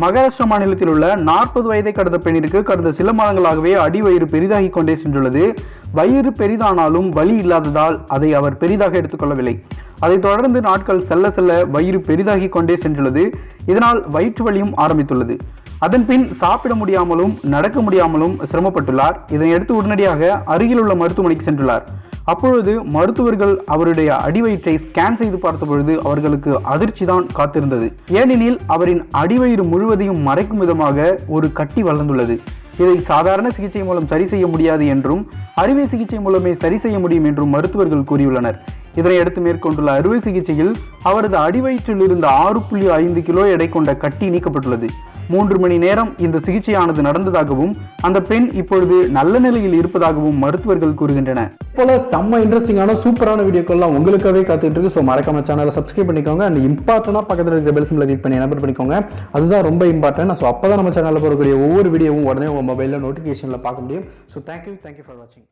மகாராஷ்டிரா மாநிலத்தில் உள்ள நாற்பது வயதை கடந்த பெண்ணிற்கு கடந்த சில மாதங்களாகவே அடிவயிறு பெரிதாகி கொண்டே சென்றுள்ளது. வயிறு பெரிதானாலும் வலி இல்லாததால் அதை அவர் பெரிதாக எடுத்துக்கொள்ளவில்லை. அதைத் தொடர்ந்து நாட்கள் செல்ல செல்ல வயிறு பெரிதாகி கொண்டே சென்றுள்ளது. இதனால் வயிற்று வலியும் ஆரம்பித்துள்ளது. அதன் பின் சாப்பிட முடியாமலும் நடக்க முடியாமலும் சிரமப்பட்டுள்ளார். இதனையடுத்து உடனடியாக அருகிலுள்ள மருத்துவமனைக்கு சென்றுள்ளார். அப்பொழுது மருத்துவர்கள் அவருடைய அடிவயிற்றை ஸ்கேன் செய்து பார்த்தபொழுது அவர்களுக்கு அதிர்ச்சி தான் காத்திருந்தது. ஏனெனில் அவரின் அடிவயிறு முழுவதையும் மறைக்கும் விதமாக ஒரு கட்டி வளர்ந்துள்ளது. இதை சாதாரண சிகிச்சை மூலம் சரி செய்ய முடியாது என்றும் அறுவை சிகிச்சை மூலமே சரி செய்ய முடியும் என்றும் மருத்துவர்கள் கூறியுள்ளனர். இதனையடுத்து மேற்கொண்டுள்ள அறுவை சிகிச்சையில் அவரது அடிவயிற்றில் இருந்த ஆறு புள்ளி ஐந்து கிலோ எடை கொண்ட கட்டி நீக்கப்பட்டுள்ளது. மூன்று மணி நேரம் இந்த சிகிச்சையானது நடந்ததாகவும் அந்த பெண் இப்பொழுது நல்ல நிலையில் இருப்பதாகவும் மருத்துவர்கள் கூறுகின்றனர் போல செம்ம இன்ட்ரெஸ்டிங்கான சூப்பரான வீடியோக்கள்லாம் உங்களுக்காகவே காத்துட்டு இருக்கு. ஸோ மறக்காம சேனலை சப்ஸ்கிரைப் பண்ணிக்கோங்க. அண்ட் இம்பார்ட்டனாக பக்கத்தில் இருக்கிற பெல் சிம்பிளை கிளிக் பண்ணி எனபிள் பண்ணிக்கோங்க. அதுதான் ரொம்ப இம்பார்ட்டன்ட் ஸோ அப்போ தான் நம்ம சேனலில் போகக்கூடிய ஒவ்வொரு வீடியோவும் உடனே உங்கள் மொபைலில் நோட்டிஃபிகேஷனில் பார்க்க முடியும். ஸோ தேங்க்யூ தேங்க்யூ ஃபார் வாட்சிங்